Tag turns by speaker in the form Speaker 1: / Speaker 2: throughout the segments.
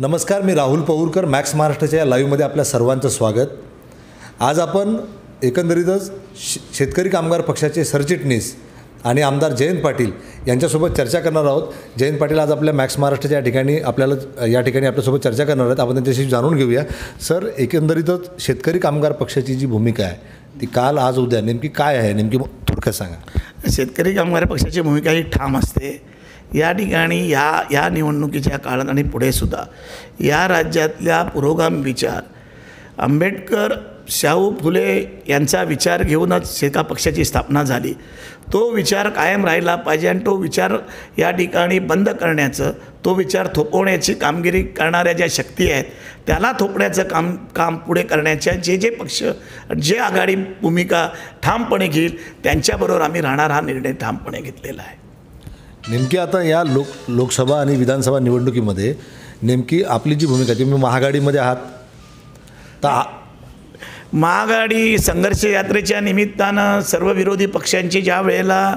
Speaker 1: नमस्कार मी राहुल पहुरकर मॅक्स महाराष्ट्राच्या या लाईव्हमध्ये आपल्या सर्वांचं स्वागत. आज आपण एकंदरीतच श शेतकरी कामगार पक्षाचे सरचिटणीस आणि आमदार जयंत पाटील यांच्यासोबत चर्चा करणार आहोत. जयंत पाटील आज आपल्या मॅक्स महाराष्ट्राच्या या ठिकाणी आपल्याला या ठिकाणी आपल्यासोबत चर्चा करणार आहेत. आपण त्यांच्याशी जाणून घेऊया. सर एकंदरीतच शेतकरी कामगार पक्षाची जी भूमिका आहे ती काल आज उद्या नेमकी काय आहे? नेमकी थोडक्यात सांगा.
Speaker 2: शेतकरी कामगार पक्षाची भूमिका ही ठाम असते. या ठिकाणी या या निवडणुकीच्या काळात आणि पुढेसुद्धा या राज्यातल्या पुरोगाम विचार आंबेडकर शाहू फुले यांचा विचार घेऊनच एका पक्षाची स्थापना झाली. तो विचार कायम राहिला पाहिजे आणि तो विचार या ठिकाणी बंद करण्याचं तो विचार थोपवण्याची कामगिरी करणाऱ्या ज्या शक्ती आहेत त्याला थोपण्याचं काम काम पुढे करण्याच्या जे जे पक्ष जे आघाडी भूमिका ठामपणे घेईल त्यांच्याबरोबर आम्ही राहणार हा निर्णय ठामपणे घेतलेला आहे.
Speaker 1: नेमकी आता या लोक लोकसभा आणि विधानसभा निवडणुकीमध्ये नेमकी आपली जी भूमिका तुम्ही महागाडीमध्ये आहात. तर
Speaker 2: महागाडी संघर्ष यात्रेच्या निमित्तानं सर्व विरोधी पक्षांची ज्या वेळेला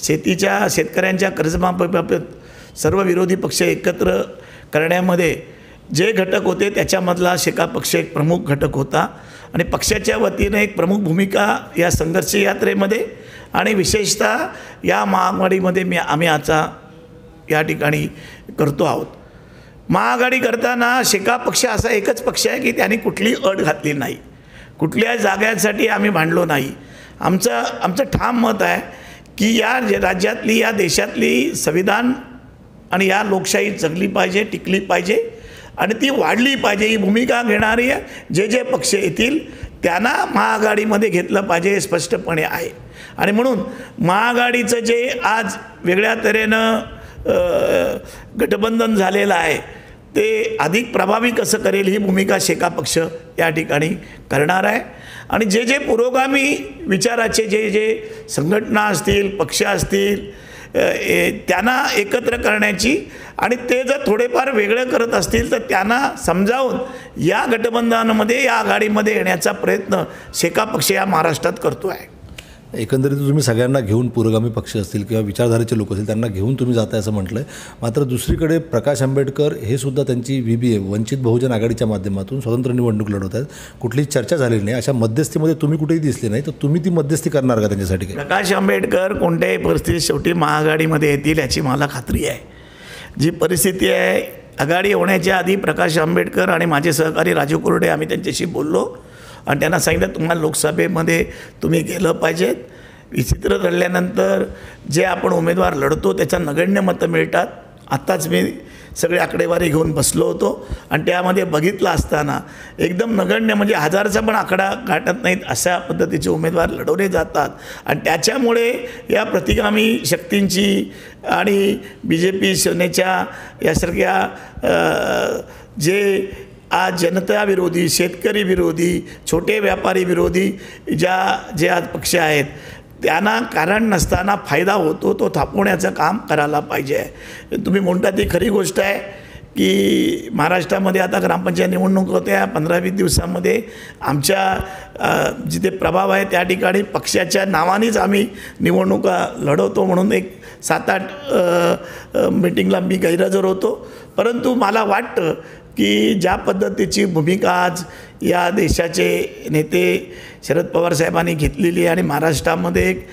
Speaker 2: शेतीच्या शेतकऱ्यांच्या कर्जमाफीबाबत सर्व विरोधी पक्ष एकत्र करण्यामध्ये जे घटक होते त्याच्यामधला शेका पक्ष एक प्रमुख घटक होता. आणि पक्षाच्या वतीनं एक प्रमुख भूमिका या संघर्ष यात्रेमध्ये आणि विशेषतः या महाआघाडीमध्ये मी आम्ही आता या ठिकाणी करतो आहोत. महाआघाडी करताना शेका पक्ष असा एकच पक्ष आहे की त्यांनी कुठली अट घातली नाही. कुठल्या जाग्यांसाठी आम्ही भांडलो नाही. आमचं आमचं ठाम मत आहे की या राज्यातली या देशातली संविधान आणि या लोकशाही जगली पाहिजे टिकली पाहिजे आणि ती वाढली पाहिजे. ही भूमिका घेणारी जे जे पक्ष येतील त्यांना महाआघाडीमध्ये घेतलं पाहिजे हे स्पष्टपणे आहे. आणि म्हणून महाआघाडीचं जे आज वेगळ्या तऱ्हेनं गठबंधन झालेलं आहे ते अधिक प्रभावी कसं करेल ही भूमिका शेका पक्ष या ठिकाणी करणार आहे. आणि जे जे पुरोगामी विचाराचे जे जे संघटना असतील पक्ष असतील ए- त्यांना एकत्र करण्याची आणि ते जर थोडेफार वेगळं करत असतील तर त्यांना समजावून या गठबंधनामध्ये या आघाडीमध्ये येण्याचा प्रयत्न शेका पक्ष या महाराष्ट्रात करतो आहे
Speaker 1: एकंदरीत तुम्ही सगळ्यांना घेऊन पुरोगामी पक्ष असतील किंवा विचारधारेचे लोक असतील त्यांना घेऊन तुम्ही जाताय असं म्हटलं आहे मात्र दुसरीकडे प्रकाश आंबेडकर हे सुद्धा त्यांची व्ही बी ए वंचित बहुजन आघाडीच्या माध्यमातून स्वतंत्र निवडणूक लढवत आहेत. कुठलीच चर्चा झालेली नाही. अशा मध्यस्थीमध्ये तुम्ही कुठेही दिसले नाही तर तुम्ही ती मध्यस्थी करणार का त्यांच्यासाठी
Speaker 2: प्रकाश आंबेडकर कोणत्याही परिस्थितीत शेवटी महाआघाडीमध्ये येतील याची मला खात्री आहे. जी परिस्थिती आहे आघाडी होण्याच्या आधी प्रकाश आंबेडकर आणि माझे सहकारी राजू कुर्डे आम्ही त्यांच्याशी बोललो. आणि त्यांना सांगितलं तुम्हाला लोकसभेमध्ये तुम्ही गेलं पाहिजेत विचित्र ठरल्यानंतर जे आपण उमेदवार लढतो त्याच्या नगण्य मतं मिळतात. आत्ताच मी सगळे आकडेवारी घेऊन बसलो होतो आणि त्यामध्ये बघितलं असताना एकदम नगण्य म्हणजे हजारचा पण आकडा गाठत नाहीत अशा पद्धतीचे उमेदवार लढवले जातात. आणि त्याच्यामुळे या प्रतिगामी शक्तींची आणि बी जे पी शिवसेनेच्या यासारख्या जे आज जनता विरोधी शेतकरी विरोधी छोटे व्यापारी विरोधी ज्या जे आज पक्ष आहेत त्यांना कारण नसताना फायदा होतो तो थापवण्याचं काम करायला पाहिजे. आहे तुम्ही म्हणता ती खरी गोष्ट आहे की महाराष्ट्रामध्ये आता ग्रामपंचायत निवडणूक होत्या पंधरा वीस दिवसामध्ये आमच्या जिथे प्रभाव आहे त्या ठिकाणी पक्षाच्या नावानेच आम्ही निवडणुका लढवतो म्हणून एक सात आठ मीटिंगला मी गैरहजर होतो. परंतु मला वाटतं की ज्या पद्धतीची भूमिका आज या देशाचे नेते शरद पवार साहेबांनी घेतलेली आहे आणि महाराष्ट्रामध्ये एक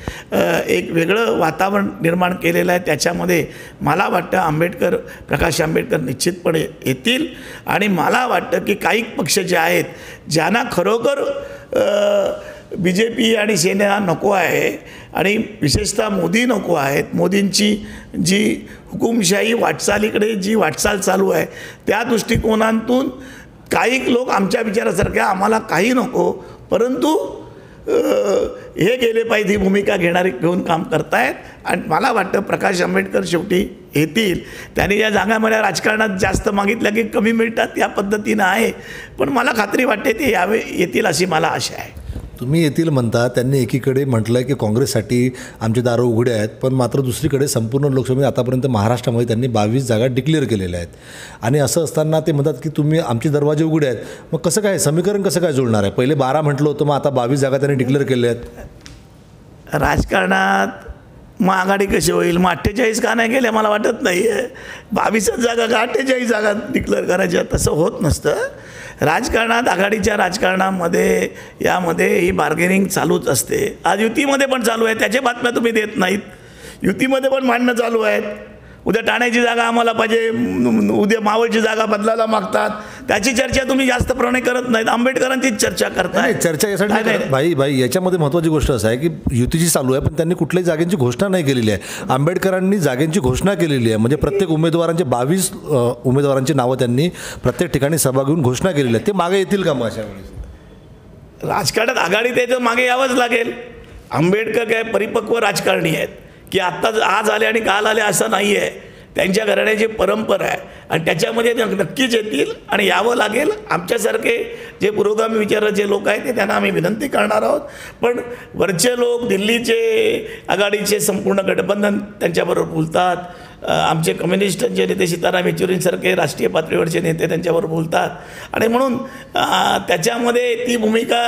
Speaker 2: एक वेगळं वातावरण निर्माण केलेलं आहे त्याच्यामध्ये मला वाटतं आंबेडकर प्रकाश आंबेडकर निश्चितपणे येतील. आणि मला वाटतं की काही पक्ष जे आहेत ज्यांना खरोखर बी जे पी आणि सेना नको आहे आणि विशेषतः मोदी नको आहेत. मोदींची जी हुकुमशाही वाटचालीकडे जी वाटचाल चालू आहे त्या दृष्टिकोनातून काही लोक आमच्या विचारासारख्या आम्हाला काही नको परंतु हे गेले पाहिजे ही भूमिका घेणारे घेऊन काम करतायत आणि मला वाटतं प्रकाश आंबेडकर शेवटी येतील. त्यांनी या जागामध्ये राजकारणात जास्त मागितल्या की कमी मिळतात या पद्धतीनं आहे पण मला खात्री वाटते ते यावे येतील अशी मला आशा आहे.
Speaker 1: तुम्ही येतील म्हणता त्यांनी एकीकडे म्हटलं आहे की काँग्रेससाठी आमचे दारं उघडे आहेत पण मात्र दुसरीकडे संपूर्ण लोकसभेत आतापर्यंत महाराष्ट्रामध्ये त्यांनी बावीस जागा डिक्लेअर केलेल्या आहेत. आणि असं असताना ते म्हणतात की तुम्ही आमचे दरवाजे उघडे आहेत. मग कसं काय समीकरण कसं काय जुळणार आहे? पहिले बारा म्हटलं होतं मग आता बावीस जागा त्यांनी डिक्लेअर केल्या आहेत.
Speaker 2: राजकारणात मग आघाडी कशी होईल? मग अठ्ठेचाळीस का नाही गेल्या? मला वाटत नाही आहे बावीसच जागा का अठ्ठेचाळीस जागा डिक्लेअर करायच्या? तसं होत नसतं. राजकारणात आघाडीच्या राजकारणामध्ये यामध्ये ही बार्गेनिंग चालूच असते. आज युतीमध्ये पण चालू आहे त्याच्या बातम्या तुम्ही देत नाहीत. युतीमध्ये पण भांडणं चालू आहेत. उद्या ठाण्याची जागा आम्हाला पाहिजे उद्या मावळची जागा बदलायला मागतात. त्याची चर्चा तुम्ही जास्त प्रमाणे करत नाहीत. आंबेडकरांचीच चर्चा करताय.
Speaker 1: चर्चा यासाठी. भाई भाई याच्यामध्ये महत्त्वाची गोष्ट असं आहे की युतीची चालू आहे पण त्यांनी कुठल्याही जागेची घोषणा नाही केलेली आहे. आंबेडकरांनी जागेची घोषणा केलेली आहे. म्हणजे प्रत्येक उमेदवारांचे बावीस उमेदवारांची नावं त्यांनी प्रत्येक ठिकाणी सभा घेऊन घोषणा केलेली आहे ते मागे येतील का मग अशा वेळेस?
Speaker 2: राजकारणात आघाडी त्याचं मागे यावंच लागेल. आंबेडकर काय परिपक्व राजकारणी आहेत. की आत्ता आज आले आणि काल आले असं नाही आहे त्यांच्या घराण्याची परंपरा आहे आणि त्याच्यामध्ये ते नक्कीच येतील आणि यावं लागेल. आमच्यासारखे जे पुरोगामी विचाराचे लोक आहेत ते त्यांना आम्ही विनंती करणार आहोत. पण वरचे लोक दिल्लीचे आघाडीचे संपूर्ण गठबंधन त्यांच्याबरोबर बोलतात. आमचे कम्युनिस्टांचे नेते सीताराम येचुरींसारखे राष्ट्रीय पातळीवरचे नेते त्यांच्यावर बोलतात. आणि म्हणून त्याच्यामध्ये ती भूमिका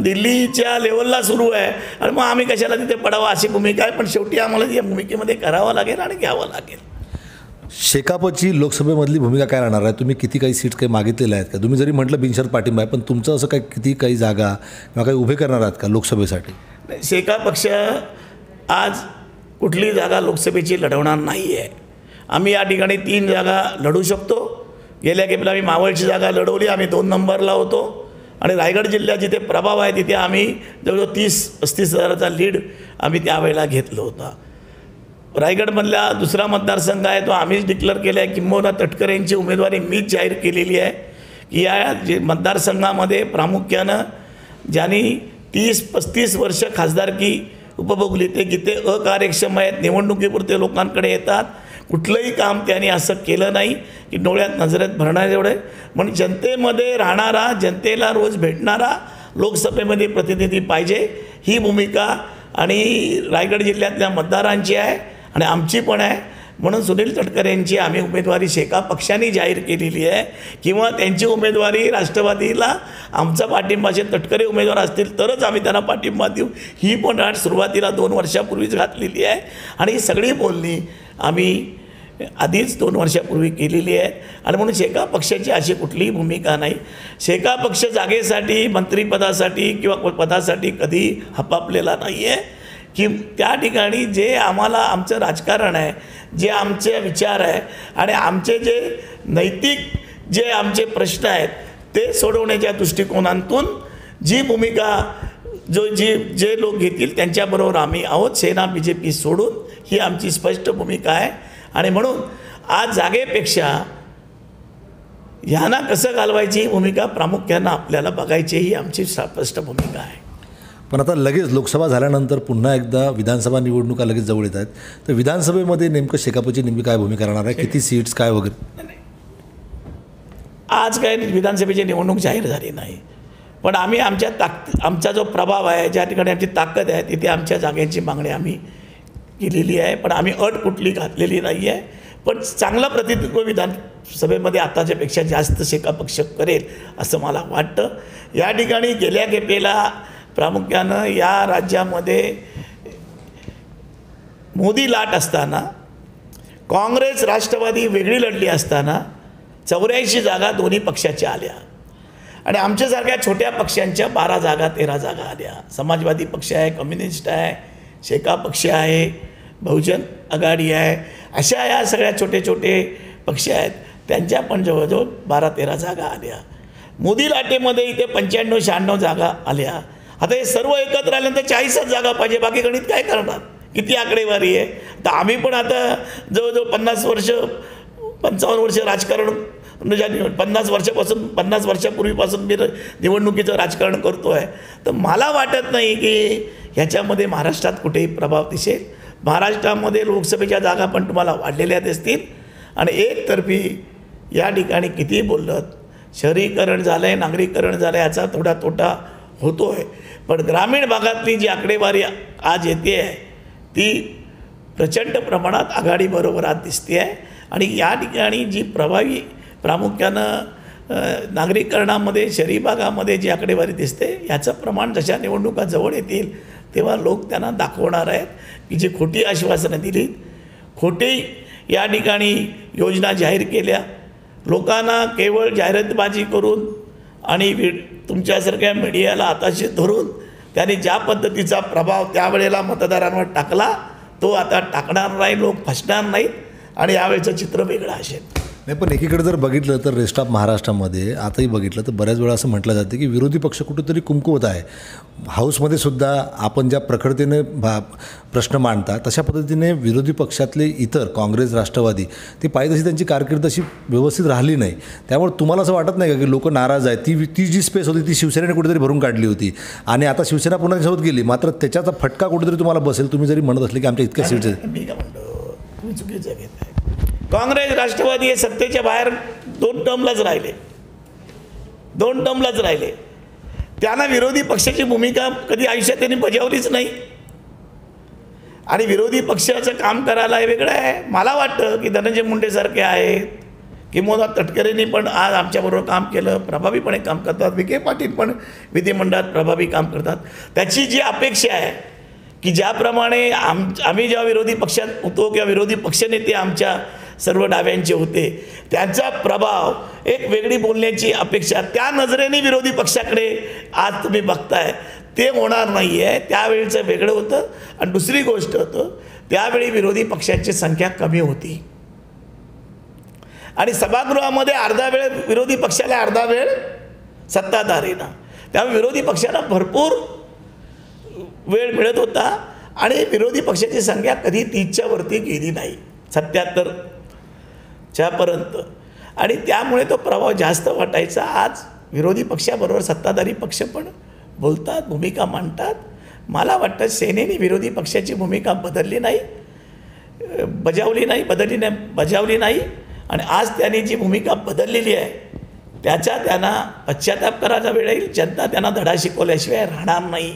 Speaker 2: दिल्लीच्या लेवलला सुरू आहे. आणि मग आम्ही कशाला तिथे पडावं अशी भूमिका आहे. पण शेवटी आम्हाला या भूमिकेमध्ये करावं लागेल आणि घ्यावं लागेल.
Speaker 1: शेकापची लोकसभेमधली भूमिका काय राहणार आहे? तुम्ही किती काही सीट्स काही मागितलेल्या आहेत का? तुम्ही जरी म्हटलं बिनशर्त पाठिंबा आहे पण तुमचं असं काही किती काही जागा किंवा काही उभे करणार आहात का लोकसभेसाठी?
Speaker 2: शेका पक्ष आज कुठली जागा लोकसभेची लढवणार नाही आहे आम्ही या ठिकाणी तीन जागा लढू शकतो. गेल्या गेपला आम्ही मावळची जागा लढवली आम्ही दोन नंबरला होतो. आणि रायगड जिल्ह्यात जिथे प्रभाव आहे तिथे आम्ही जवळजवळ तीस पस्तीस हजाराचा लीड आम्ही त्यावेळेला घेतला होता. रायगडमधला दुसरा मतदारसंघ आहे तो आम्हीच डिक्लेअर केला आहे किंबहुना तटकरे यांची उमेदवारी मीच जाहीर केलेली आहे. की या जे मतदारसंघामध्ये प्रामुख्यानं ज्यांनी तीस पस्तीस वर्ष खासदारकी उपभोगली ते किती अकार्यक्षम आहेत. निवडणुकीपुरते लोकांकडे येतात. कुठलंही काम त्यांनी असं केलं नाही की डोळ्यात नजरेत भरणार एवढे. म्हणून जनतेमध्ये राहणारा जनतेला रोज भेटणारा लोकसभेमध्ये प्रतिनिधी पाहिजे ही भूमिका आणि रायगड जिल्ह्यातल्या मतदारांची आहे आणि आमची पण आहे. म्हणून सुनील तटकर यांची आम्ही उमेदवारी शेका पक्षाने जाहीर केलेली आहे. किंवा त्यांची उमेदवारी राष्ट्रवादीला आमचा पाठिंबा असेल तटकरे उमेदवार असतील तरच आम्ही त्यांना पाठिंबा देऊ. ही पण आठ सुरुवातीला दोन वर्षापूर्वीच घातलेली आहे. आणि ही सगळी बोलणी आम्ही आधीच दोन वर्षापूर्वी केलेली आहे. आणि म्हणून शेका पक्षाची अशी कुठलीही भूमिका नाही. शेका पक्ष जागेसाठी मंत्रिपदासाठी किंवा पदासाठी कधी हपापलेला नाही आहे की त्या ठिकाणी जे आम्हाला आमचं राजकारण आहे जे आमचे विचार आहे आणि आमचे जे नैतिक जे आमचे प्रश्न आहेत ते सोडवण्याच्या दृष्टिकोनातून जी भूमिका जो जी जे लोक घेतील त्यांच्याबरोबर आम्ही आहोत सेना बी जे पी सोडून ही आमची स्पष्ट भूमिका आहे. आणि म्हणून आज जागेपेक्षा ह्यांना कसं घालवायची ही भूमिका प्रामुख्यानं आपल्याला बघायची ही आमची स्पष्ट भूमिका आहे.
Speaker 1: पण आता लगेच लोकसभा झाल्यानंतर पुन्हा एकदा विधानसभा निवडणुका लगेच जवळ येत आहेत. तर विधानसभेमध्ये नेमकं शेकापची नेमकी काय भूमिका राहणार आहे? किती सीट्स काय वगैरे?
Speaker 2: आज काय विधानसभेची निवडणूक जाहीर झाली नाही. पण आम्ही आमच्या ताक आमचा जो प्रभाव आहे ज्या ठिकाणी आमची ताकद आहे तिथे आमच्या जागेची मागणी आम्ही केलेली आहे. पण आम्ही अट कुठली घातलेली नाही आहे. पण चांगलं प्रतिनिधित्व विधानसभेमध्ये आताच्यापेक्षा जास्त शेका पक्ष करेल असं मला वाटतं. या ठिकाणी गेल्या गेपेला प्रामुख्यानं या राज्यामध्ये मोदी लाट असताना काँग्रेस राष्ट्रवादी वेगळी लढली असताना चौऱ्याऐंशी जागा दोन्ही पक्षाच्या आल्या. आणि आमच्यासारख्या छोट्या पक्षांच्या बारा जागा तेरा जागा आल्या. समाजवादी पक्ष आहे कम्युनिस्ट आहे शेका पक्ष आहे बहुजन आघाडी आहे अशा या सगळ्या छोटे छोटे पक्ष आहेत. त्यांच्या पण जवळजवळ बारा तेरा जागा आल्या. मोदी लाटेमध्ये इथे पंच्याण्णव शहाण्णव जागा आल्या. आता हे सर्व एकत्र आल्यानंतर चाळीसच जागा पाहिजे. बाकी गणित काय करणार? किती आकडेवारी आहे? तर आम्ही पण आता जवळजवळ पन्नास वर्ष पंचावन्न वर्ष राजकारण म्हणजे ज्या पन्नास वर्षापासून पन्नास वर्षापूर्वीपासून मी निवडणुकीचं राजकारण करतो आहे तर मला वाटत नाही की ह्याच्यामध्ये महाराष्ट्रात कुठेही प्रभाव दिसेल. महाराष्ट्रामध्ये लोकसभेच्या जागा पण तुम्हाला वाढलेल्या दिसतील. आणि एकतर्फी या ठिकाणी कितीही बोललं शहरीकरण झालं आहे नागरीकरण झालं आहे याचा थोडा तोटा होतो आहे पण ग्रामीण भागातली जी आकडेवारी आज येते आहे ती प्रचंड प्रमाणात आघाडीबरोबर आज दिसते आहे. आणि या ठिकाणी जी प्रभावी प्रामुख्यानं नागरीकरणामध्ये शहरी भागामध्ये जी आकडेवारी दिसते याचं प्रमाण जशा निवडणुका जवळ येतील तेव्हा लोक त्यांना दाखवणार आहेत की जी खोटी आश्वासनं दिलीत खोटी या ठिकाणी योजना जाहीर केल्या. लोकांना केवळ जाहिरातबाजी करून आणि वि तुमच्यासारख्या मीडियाला आताशी धरून त्यांनी ज्या पद्धतीचा प्रभाव त्यावेळेला मतदारांवर टाकला तो आता टाकणार नाही लोक फसणार नाहीत. आणि यावेळचं चित्र वेगळं असेल.
Speaker 1: नाही पण एकीकडे जर बघितलं तर रेस्ट ऑफ महाराष्ट्रामध्ये आताही बघितलं तर बऱ्याच वेळा असं म्हटलं जातं की विरोधी पक्ष कुठेतरी कुमकुवत आहे. हाऊसमध्ये सुद्धा आपण ज्या प्रखरतेने भा प्रश्न मांडता तशा पद्धतीने विरोधी पक्षातले इतर काँग्रेस राष्ट्रवादी ती पाहिजे तशी त्यांची कारकीर्द अशी व्यवस्थित राहिली नाही. त्यामुळे तुम्हाला असं वाटत नाही का की लोक नाराज आहेत? ती ती जी स्पेस होती ती शिवसेनेने कुठेतरी भरून काढली होती. आणि आता शिवसेना पुन्हा त्याच्यासोबत गेली. मात्र त्याच्याचा फटका कुठेतरी तुम्हाला बसेल तुम्ही जरी म्हणत असले की आमच्या इतक्या सीट्स आहेत
Speaker 2: मी काय म्हणतो? तुम्ही चुकीचं घेत आहे काँग्रेस राष्ट्रवादी हे सत्तेच्या बाहेर दोन टर्मलाच राहिले. दोन टर्मलाच राहिले. त्यांना विरोधी पक्षाची भूमिका कधी आयुष्यात त्यांनी बजावलीच नाही. आणि विरोधी पक्षाचं काम करायला हे वेगळं आहे. मला वाटतं की धनंजय मुंडेसारखे आहेत किंवा तटकरेंनी पण आज आमच्याबरोबर काम केलं प्रभावीपणे काम करतात विखे पाटील पण विधिमंडळात प्रभावी काम करतात. त्याची जी अपेक्षा आहे की ज्याप्रमाणे आम आम्ही जेव्हा विरोधी पक्षात होतो किंवा विरोधी पक्षनेते आमच्या सर्व डाव्यांचे होते. त्यांचा प्रभाव एक वेगळी बोलण्याची अपेक्षा त्या नजरेने विरोधी पक्षाकडे आज तुम्ही बघताय. ते होणार नाही आहे त्यावेळीचं वेगळं होतं आणि दुसरी गोष्ट होतं त्यावेळी विरोधी पक्षांची संख्या कमी होती. आणि सभागृहामध्ये अर्धा वेळ विरोधी पक्षाला अर्धा वेळ सत्ताधारीना. त्यामुळे विरोधी पक्षाला भरपूर वेळ मिळत होता आणि विरोधी पक्षाची संख्या कधी तीसच्या वरती गेली नाही. सत्याहत्तर च्यापर्यंत आणि त्यामुळे तो प्रभाव जास्त वाटायचा. आज विरोधी पक्षाबरोबर सत्ताधारी पक्ष पण बोलतात भूमिका मांडतात. मला वाटतं सेनेने विरोधी पक्षाची भूमिका बदलली नाही बजावली नाही बदलली नाही बजावली नाही. आणि आज त्यांनी जी भूमिका बदललेली आहे त्याचा त्यांना पश्चाताप करायचा वेळ येईल. जनता त्यांना धडा शिकवल्याशिवाय राहणार नाही.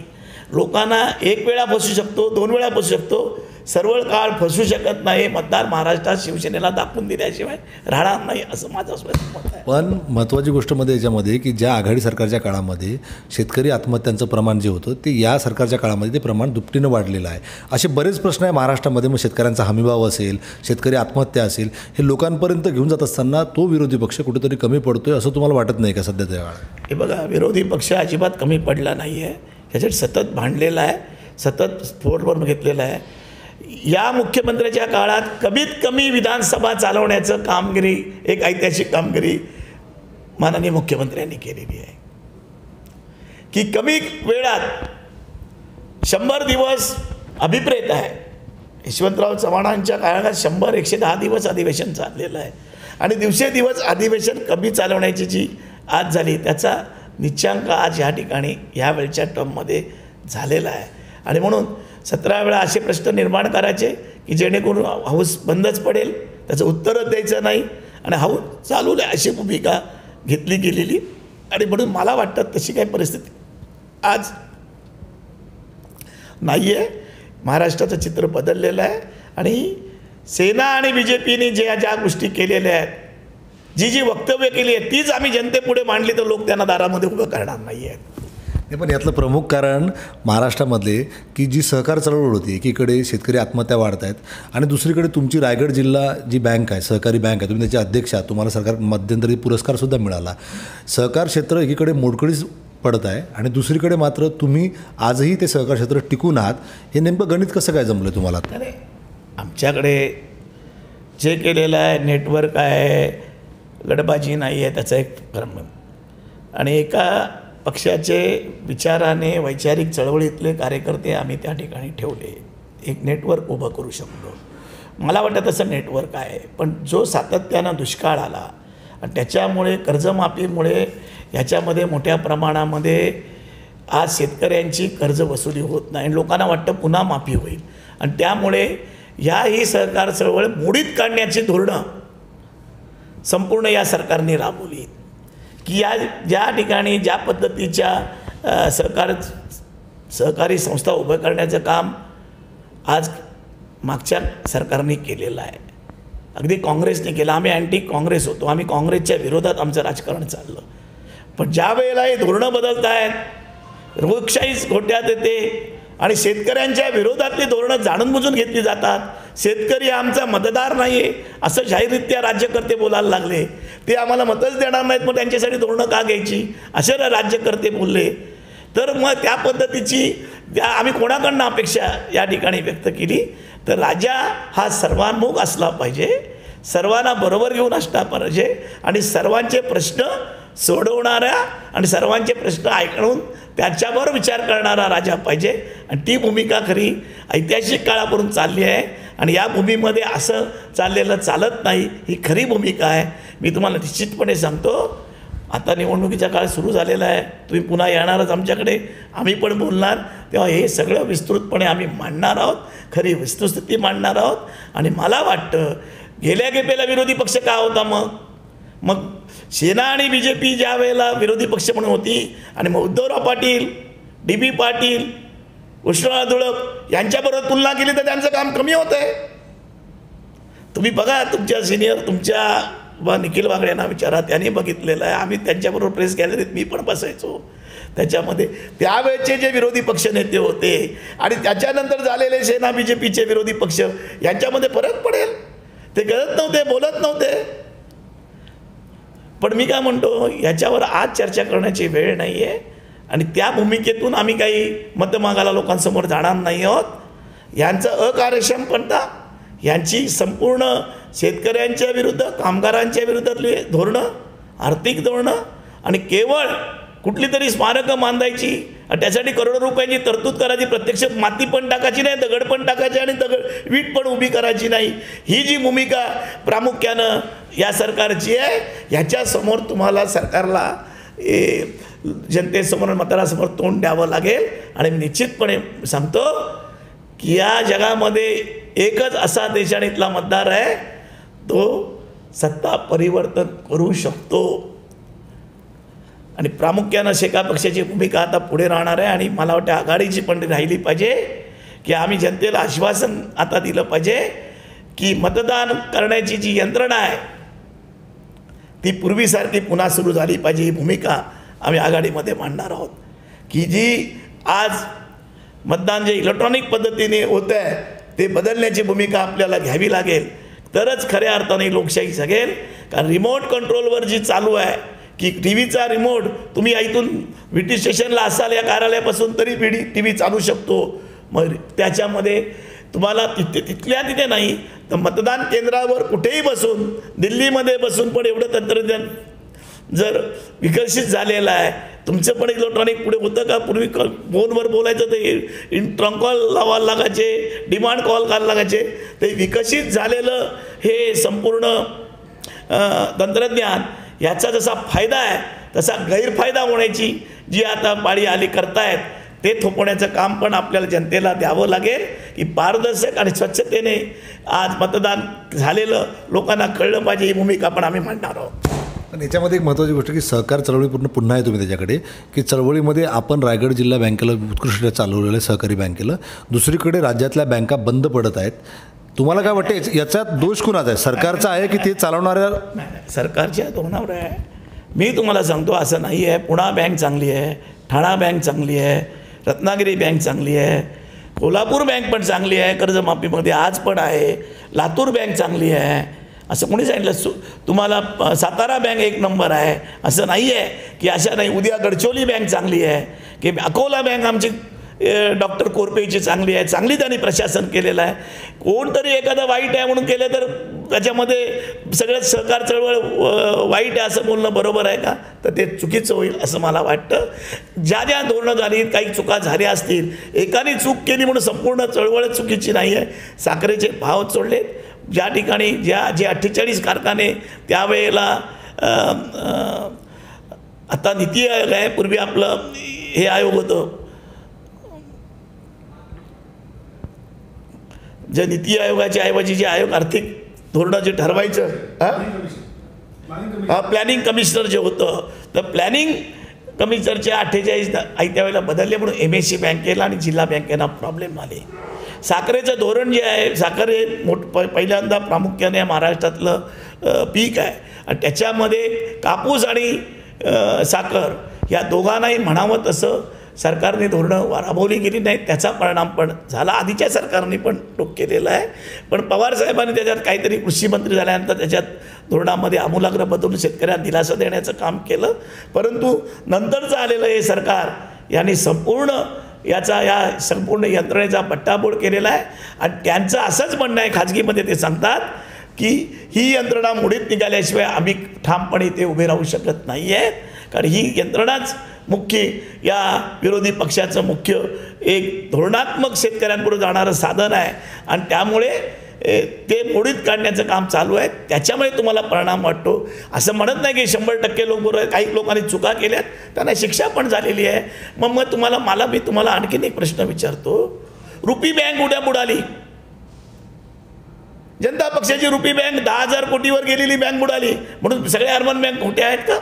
Speaker 2: लोकांना एक वेळा फसू शकतो दोन वेळा फसू शकतो. सर्व काळ फसू शकत नाही. मतदार महाराष्ट्रात शिवसेनेला दाखवून दिल्याशिवाय राहणार नाही असं माझं स्वतः मत आहे.
Speaker 1: पण महत्त्वाची गोष्टमध्ये याच्यामध्ये की ज्या आघाडी सरकारच्या काळामध्ये शेतकरी आत्महत्यांचं प्रमाण जे होतं ते या सरकारच्या काळामध्ये ते प्रमाण दुपटीनं वाढलेलं आहे. असे बरेच प्रश्न आहे महाराष्ट्रामध्ये. मग शेतकऱ्यांचा हमीभाव असेल शेतकरी आत्महत्या असेल हे लोकांपर्यंत घेऊन जात असताना तो विरोधी पक्ष कुठेतरी कमी पडतोय असं तुम्हाला वाटत नाही का सध्याच्या काळात?
Speaker 2: हे बघा विरोधी पक्ष अजिबात कमी पडला नाही आहे ह्याच्यात सतत भांडलेला आहे सतत स्फोटवर घेतलेला आहे. या मुख्यमंत्र्याच्या काळात कमीत कमी विधानसभा चालवण्याचं कामगिरी एक ऐतिहासिक कामगिरी माननीय मुख्यमंत्र्यांनी केलेली आहे. की कमी वेळात शंभर दिवस अभिप्रेत आहे. यशवंतराव चव्हाणांच्या काळात शंभर एकशे दहा दिवस अधिवेशन चाललेलं आहे. आणि दिवसेदिवस अधिवेशन कमी चालवण्याची जी आज झाली त्याचा निच्चांक आज ह्या ठिकाणी ह्या वेळच्या टर्ममध्ये झालेला आहे. आणि म्हणून सतरा वेळा असे प्रश्न निर्माण करायचे की जेणेकरून हाऊस बंदच पडेल त्याचं उत्तरच द्यायचं नाही आणि हाऊस चालू आहे अशी भूमिका घेतली गेलेली. आणि म्हणून मला वाटतं तशी काही परिस्थिती आज नाही आहे महाराष्ट्राचं चित्र बदललेलं आहे. आणि सेना आणि बी जे पीने ज्या ज्या गोष्टी केलेल्या आहेत जी जी वक्तव्य केली आहेत तीच आम्ही जनतेपुढे मांडली तर लोक त्यांना दारामध्ये उभं करणार नाही आहेत
Speaker 1: नाही पण यातलं प्रमुख कारण महाराष्ट्रामधले की जी सहकार चळवळ होती एकीकडे शेतकरी आत्महत्या वाढत आहेत आणि दुसरीकडे तुमची रायगड जिल्हा जी बँक आहे सहकारी बँक आहे तुम्ही त्याचे अध्यक्ष आहात तुम्हाला सरकार मध्यंतरी पुरस्कारसुद्धा मिळाला. सहकार क्षेत्र एकीकडे मोडकळीच पडत आहे आणि दुसरीकडे मात्र तुम्ही आजही ते सहकार क्षेत्र टिकून आहात. हे नेमकं गणित कसं काय जमलं तुम्हाला
Speaker 2: अरे आमच्याकडे जे केलेलं आहे नेटवर्क आहे गडबाजी नाही आहे त्याचा एक क्रम आणि एका पक्षाचे विचाराने वैचारिक चळवळीतले कार्यकर्ते आम्ही त्या ठिकाणी ठेवले. एक नेटवर्क उभं करू शकतो मला वाटतं तसं नेटवर्क आहे. पण जो सातत्यानं दुष्काळ आला आणि त्याच्यामुळे कर्जमाफीमुळे ह्याच्यामध्ये मोठ्या प्रमाणामध्ये आज शेतकऱ्यांची कर्ज वसुली होत नाही. आणि लोकांना वाटतं पुन्हा माफी होईल. आणि त्यामुळे याही सहकार चळवळ मोडीत काढण्याची धोरणं संपूर्ण या सरकारने राबवली. की या ज्या ठिकाणी ज्या पद्धतीच्या सहकार सहकारी संस्था उभं करण्याचं काम आज मागच्या सरकारने केलेलं आहे. अगदी काँग्रेसने केलं. आम्ही अँटी काँग्रेस होतो. आम्ही काँग्रेसच्या विरोधात आमचं राजकारण चाललं. पण ज्या वेळेला हे धोरणं बदलत आहेत लोकशाहीच घोट्यात येते आणि शेतकऱ्यांच्या विरोधातली धोरणं जाणून बुजून घेतली जातात शेतकरी आमचा मतदार नाही आहे असं जाहीररित्या राज्यकर्ते बोलायला लागले. ते आम्हाला मतच देणार नाहीत मग त्यांच्यासाठी धोरणं का घ्यायची? असे राज्यकर्ते बोलले. तर मग त्या पद्धतीची त्या आम्ही कोणाकडनं अपेक्षा या ठिकाणी व्यक्त केली? तर राजा हा सर्वांमुख असला पाहिजे. सर्वांना बरोबर घेऊन असला पाहिजे. आणि सर्वांचे प्रश्न सोडवणाऱ्या आणि सर्वांचे प्रश्न ऐकून त्याच्यावर विचार करणारा राजा पाहिजे. आणि ती भूमिका खरी ऐतिहासिक काळापासून चालली आहे. आणि या भूमीमध्ये असं चाललेलं चालत नाही ही खरी भूमिका आहे. मी तुम्हाला निश्चितपणे सांगतो आता निवडणुकीचा काळ सुरू झालेला आहे. तुम्ही पुन्हा येणारच आमच्याकडे. आम्ही पण बोलणार. तेव्हा हे सगळं विस्तृतपणे आम्ही मांडणार आहोत. खरी वस्तुस्थिती मांडणार आहोत. आणि मला वाटतं गेल्या गेपेला विरोधी पक्ष का होता मग? मग सेना आणि बी जे पी ज्या वेळेला विरोधी पक्ष म्हणून होती आणि मग उद्धवराव पाटील डी बी पाटील कृष्णराव धुळप यांच्याबरोबर तुलना केली तर त्यांचं काम कमी होतं आहे तुम्ही बघा तुमच्या सिनियर तुमच्या व निखिल वागळे यांना विचारा त्यांनी बघितलेलं आहे. आम्ही त्यांच्याबरोबर प्रेस गॅलरीत मी पण बसायचो. त्याच्यामध्ये त्यावेळेचे जे विरोधी पक्ष नेते होते आणि त्याच्यानंतर झालेले सेना बी जे पीचे विरोधी पक्ष यांच्यामध्ये फरक पडेल. ते गळत नव्हते बोलत नव्हते. पण मी काय म्हणतो याच्यावर आज चर्चा करण्याची वेळ नाही आहे आणि त्या भूमिकेतून आम्ही काही मतमागाला लोकांसमोर जाणार नाही आहोत. यांचं अकार्यक्षमपणता यांची संपूर्ण शेतकऱ्यांच्या विरुद्ध कामगारांच्या विरुद्धातली धोरणं आर्थिक धोरणं आणि केवळ कुठली तरी स्मारकं बांधायची आणि त्यासाठी करोडो रुपयांची तरतूद करायची प्रत्यक्ष माती पण टाकायची नाही दगड पण टाकायची आणि दगड वीट पण उभी करायची नाही. ही जी भूमिका प्रामुख्यानं या सरकारची आहे ह्याच्यासमोर तुम्हाला सरकारला ए, जनतेसमोर मतदारासमोर तोंड द्यावं लागेल. आणि मी निश्चितपणे सांगतो की या जगामध्ये एकच असा देशाणीतला मतदार आहे तो सत्ता परिवर्तन करू शकतो. आणि प्रामुख्यानं शेका पक्षाची भूमिका आता पुढे राहणार आहे आणि मला वाटतं आघाडीची पण राहिली पाहिजे की आम्ही जनतेला आश्वासन आता दिलं पाहिजे की मतदान करण्याची जी यंत्रणा आहे ती पूर्वीसारखी पुन्हा सुरू झाली पाहिजे ही भूमिका आम्ही आघाडीमध्ये मांडणार आहोत. की जी आज मतदान जे इलेक्ट्रॉनिक पद्धतीने होतं आहे ते बदलण्याची भूमिका आपल्याला घ्यावी लागेल. तरच खऱ्या अर्थाने लोकशाही जगेल कारण रिमोट कंट्रोलवर जी चालू आहे की टी व्हीचा रिमोट तुम्ही इथून ब्रिटिश स्टेशनला असाल या कार्यालयापासून तरी पिढी टी व्ही चालू शकतो. मग त्याच्यामध्ये तुम्हाला तिथे तिथल्या तिथे नाही तर मतदान केंद्रावर कुठेही बसून दिल्लीमध्ये बसून पण एवढं तंत्रज्ञान जर विकसित झालेलं आहे तुमचं पण इलेक्ट्रॉनिक पुढे होतं का? पूर्वी क फोनवर बोलायचं ते इन ट्रंक कॉल लावायला लागायचे डिमांड कॉल करायला लागायचे ते विकसित झालेलं हे संपूर्ण तंत्रज्ञान ह्याचा जसा फायदा आहे तसा गैरफायदा होण्याची जी आता पाळी आली करतायत ते थोपवण्याचं काम पण आपल्याला जनतेला द्यावं लागेल की पारदर्शक आणि स्वच्छतेने आज मतदान झालेलं लोकांना कळलं पाहिजे ही भूमिका पण आम्ही मांडणार आहोत.
Speaker 1: पण याच्यामध्ये एक महत्त्वाची गोष्ट की सहकार चळवळी पूर्ण पुन्हा आहे तुम्ही त्याच्याकडे की चळवळीमध्ये आपण रायगड जिल्हा बँकेला उत्कृष्ट चालवलेलं आहे सहकारी बँकेला. दुसरीकडे राज्यातल्या बँका बंद पडत आहेत. तुम्हाला काय वाटतं याच्यात दोष कुणाचा आहे? सरकारचा आहे की ते चालवणाऱ्या
Speaker 2: सरकारच्या धोरणावर आहे. मी तुम्हाला सांगतो असं नाही आहे. पुणा बँक चांगली आहे ठाणा बँक चांगली आहे रत्नागिरी बँक चांगली आहे कोल्हापूर बँक पण चांगली आहे कर्जमाफीमध्ये आज पण आहे लातूर बँक चांगली आहे. असं कोणी सांगितलं? सु तुम्हाला सातारा बँक एक नंबर आहे. असं नाही आहे की अशा नाही उद्या गडचोली बँक चांगली आहे की अकोला बँक आमची डॉक्टर कोरपेची चांगली आहे चांगली त्यांनी प्रशासन केलेलं आहे. कोणतरी एखादं वाईट आहे म्हणून केलं तर त्याच्यामध्ये सगळं सहकार चळवळ वाईट आहे असं बोलणं बरोबर आहे का? तर ते चुकीचं होईल असं मला वाटतं. ज्या ज्या धोरणं झाली काही चुका झाल्या असतील एकाने चूक केली म्हणून संपूर्ण चळवळ चुकीची नाही आहे. साखरेचे भाव चोडलेत ज्या ठिकाणी ज्या जे अठ्ठेचाळीस कारखाने त्यावेळेला आता नीती आयोग आहे. पूर्वी आपलं हे आयोग होतं. जे नीती आयोगाच्या ऐवजी जे आयोग आर्थिक धोरणं जे ठरवायचं हा? प्लॅनिंग कमिशनर जे होतं तर प्लॅनिंग कमिशनरचे अठ्ठेचाळीस आयत्या वेळेला बदलले म्हणून एम एस सी बँकेला आणि जिल्हा बँकेला प्रॉब्लेम आले साखरेचं धोरण जे आहे साखर हे मोठ प पहिल्यांदा प्रामुख्याने महाराष्ट्रातलं पीक आहे आणि त्याच्यामध्ये कापूस आणि साखर या दोघांनाही म्हणावं तसं सरकारने धोरणं राबवली गेली नाहीत त्याचा परिणाम पण झाला. आधीच्या सरकारने पण टोक केलेला आहे. पण पवार साहेबांनी त्याच्यात काहीतरी कृषी मंत्री झाल्यानंतर त्याच्यात धोरणामध्ये आमूलाग्र बदलून शेतकऱ्यांना दिलासा देण्याचं काम केलं. परंतु नंतरचं आलेलं हे सरकार यांनी संपूर्ण याचा या संपूर्ण यंत्रणेचा पट्टाबोळ केलेला आहे. आणि त्यांचं असंच म्हणणं आहे खाजगीमध्ये ते सांगतात की ही यंत्रणा मुडीत निघाल्याशिवाय आम्ही ठामपणे ते उभे राहू शकत नाही आहेत कारण ही यंत्रणाच मुख्य या विरोधी पक्षाचं मुख्य एक धोरणात्मक शेतकऱ्यांपुढे जाणारं साधन आहे. आणि त्यामुळे ते मोडीत काढण्याचं काम चालू आहे. त्याच्यामुळे तुम्हाला परिणाम वाटतो. असं म्हणत नाही की शंभर टक्के लोक बरोबर काही लोकांनी चुका केल्यात त्यांना शिक्षा पण झालेली आहे. मग मग तुम्हाला मला मी तुम्हाला आणखीन एक प्रश्न विचारतो. रुपी बँक उद्या बुडाली. जनता पक्षाची रुपी बँक दहा हजार कोटीवर गेलेली बँक बुडाली. म्हणून सगळे अर्बन बँक खोटे आहेत का?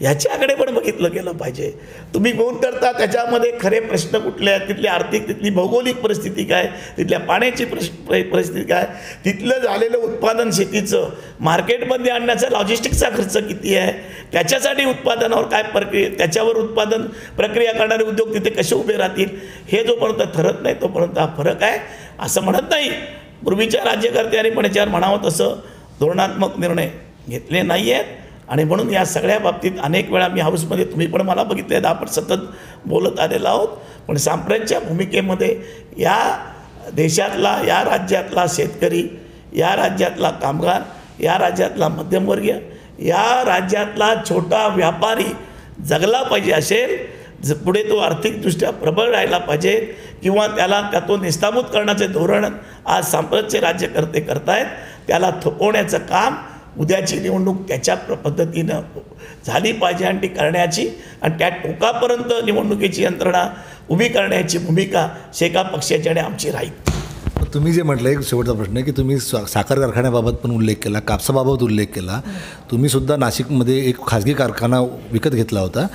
Speaker 2: ह्याच्याकडे पण बघितलं गेलं पाहिजे. तुम्ही कोण करता? त्याच्यामध्ये खरे प्रश्न कुठले आहेत? तिथली आर्थिक तिथली भौगोलिक परिस्थिती काय? तिथल्या पाण्याची प्रश परिस्थिती काय? तिथलं झालेलं उत्पादन शेतीचं मार्केटमध्ये आणण्याचा लॉजिस्टिकचा खर्च किती आहे? त्याच्यासाठी उत्पादनावर काय प्रक्रिया त्याच्यावर उत्पादन प्रक्रिया करणारे उद्योग तिथे कसे उभे राहतील? हे जोपर्यंत ठरत नाही तोपर्यंत हा फरक आहे. असं म्हणत नाही. पूर्वीच्या राज्यकर्त्यांनी पण याच्यावर म्हणावं तसं. धोरणात्मक निर्णय घेतले नाही आहेत आणि म्हणून या सगळ्या बाबतीत अनेक वेळा मी हाऊसमध्ये तुम्ही पण मला बघितले आपण सतत बोलत आलेलो आहोत. पण साम्राज्याच्या भूमिकेमध्ये या देशातला या राज्यातला शेतकरी या राज्यातला कामगार या राज्यातला मध्यमवर्गीय या राज्यातला छोटा व्यापारी जगला पाहिजे असेल ज पुढे तो आर्थिकदृष्ट्या प्रबळ राहायला पाहिजे किंवा त्याला त्यातून निस्तामूत करण्याचे धोरण आज सांप्रतचे राज्यकर्ते करतायत त्याला थोपवण्याचं काम उद्याची निवडणूक त्याच्या पद्धतीनं झाली पाहिजे आणि ती करण्याची आणि त्या टोकापर्यंत निवडणुकीची यंत्रणा उभी करण्याची भूमिका शेका पक्षाची आणि आमची राहील.
Speaker 1: तुम्ही जे म्हटलं एक शेवटचा प्रश्न आहे की तुम्ही सा- साखर कारखान्याबाबत पण उल्लेख केला कापसाबाबत उल्लेख केला. तुम्ही सुद्धा नाशिकमध्ये एक खाजगी कारखाना विकत घेतला होता.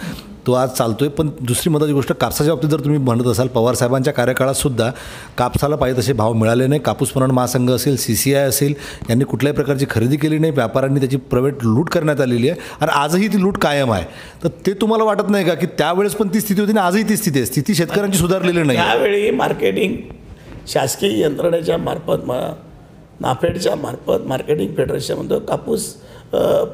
Speaker 1: तो आज चालतो आहे पण दुसरी महत्त्वाची गोष्ट कापसाच्या बाबतीत जर तुम्ही म्हणत असाल पवार साहेबांच्या कार्यकाळातसुद्धा कापसाला पाहिजे तसे भाव मिळाले नाही. कापूस पणन महासंघ असेल सी सी आय असेल यांनी कुठल्याही प्रकारची खरेदी केली नाही. व्यापाऱ्यांनी त्याची प्रायव्हेट लूट करण्यात आलेली आहे. आणि आजही ती लूट कायम आहे. तर ते तुम्हाला वाटत नाही का की त्यावेळेस पण ती स्थिती होती आणि आजही ती स्थिती आहे? स्थिती शेतकऱ्यांची सुधारलेली नाही.
Speaker 2: त्यावेळी मार्केटिंग शासकीय यंत्रणेच्या मार्फत नाफेडच्या मार्फत मार्केटिंग फेडरेशनमध्ये कापूस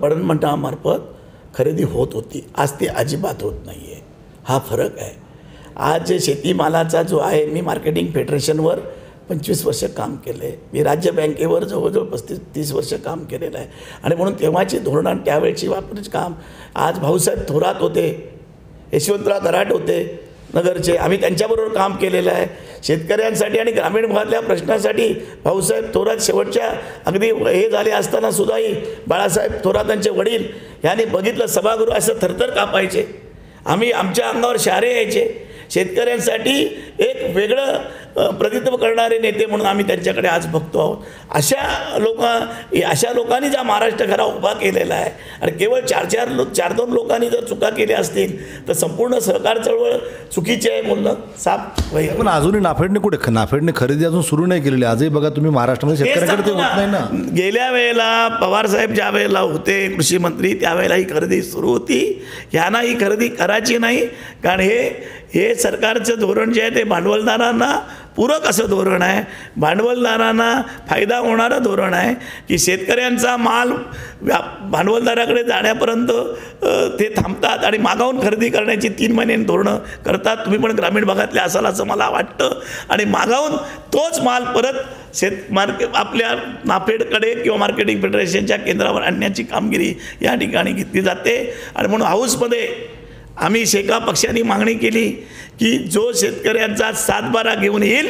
Speaker 2: पणन मंडळामार्फत खरेदी होत होती. आज ती अजिबात होत नाही आहे हा फरक आहे. आज जे शेतीमालाचा जो आहे मी मार्केटिंग फेडरेशनवर पंचवीस वर्ष काम केलं. आहे मी राज्य बँकेवर जवळजवळ पस्तीस तीस वर्ष काम केलेलं आहे. आणि म्हणून तेव्हाची धोरणं आणि त्यावेळची वापरायची काम आज भाऊसाहेब थोरात होते. यशवंतराव दराट होते. नगरचे. आम्ही त्यांच्याबरोबर काम केलेलं आहे. शेतकऱ्यांसाठी आणि ग्रामीण भागातल्या प्रश्नासाठी भाऊसाहेब थोरात शेवटच्या अगदी हे झाले असताना सुद्धाही बाळासाहेब थोरातांचे वडील यांनी बघितलं सभागृह असं थरथर कापायचे. आम्ही आमच्या अंगावर शारे यायचे. शेतकऱ्यांसाठी एक वेगळं प्रतित्व करणारे नेते म्हणून आम्ही त्यांच्याकडे आज बघतो आहोत. अशा लोक अशा लोकांनी ज्या महाराष्ट्र घरा उभा केलेला आहे आणि केवळ चार चार लोक चार दोन लोकांनी जर चुका केल्या असतील तर संपूर्ण सहकार चळवळ चुकीची आहे बोलणं साफ
Speaker 1: पण अजूनही नाफेडने कुठे नाफेडने खरेदी अजून सुरू नाही केलेली आजही बघा तुम्ही महाराष्ट्रामध्ये शेतकऱ्याकडे ते होत नाही ना.
Speaker 2: ना. गेल्या वेळेला पवारसाहेब ज्या वेळेला होते कृषी मंत्री त्यावेळेला ही खरेदी सुरू होती. ह्यांना ही खरेदी करायची नाही कारण हे हे सरकारचं धोरण जे आहे ते भांडवलदारांना पूरक असं धोरण आहे. भांडवलदारांना फायदा होणारं धोरण आहे की शेतकऱ्यांचा माल व्या भांडवलदाराकडे जाण्यापर्यंत ते थांबतात आणि मागावून खरेदी करण्याची तीन महिने धोरणं करतात. तुम्ही पण ग्रामीण भागातले असाल असं मला वाटतं. आणि मागावून तोच माल परत शेत मार्के आपल्या नाफेडकडे किंवा मार्केटिंग फेडरेशनच्या केंद्रावर आणण्याची कामगिरी या ठिकाणी घेतली जाते. आणि म्हणून हाऊसमध्ये आम्ही शेका पक्षाने मागणी केली की जो शेतकऱ्यांचा सातबारा घेऊन येईल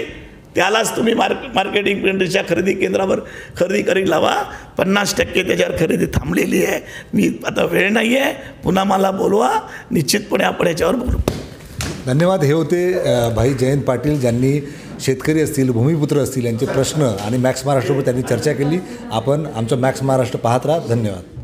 Speaker 2: त्यालाच तुम्ही मार्क मार्केटिंग फेडरेशनच्या खरेदी केंद्रावर खरेदी करी लावा. पन्नास टक्के त्याच्यावर खरेदी थांबलेली आहे. मी आता वेळ नाही आहे. पुन्हा मला बोलवा. निश्चितपणे आपण याच्यावर बोलू.
Speaker 1: धन्यवाद. हे होते भाई जयंत पाटील ज्यांनी शेतकरी असतील भूमिपुत्र असतील यांचे प्रश्न आणि मॅक्स महाराष्ट्रावर त्यांनी चर्चा केली. आपण आमचं मॅक्स महाराष्ट्र पाहत राहा. धन्यवाद.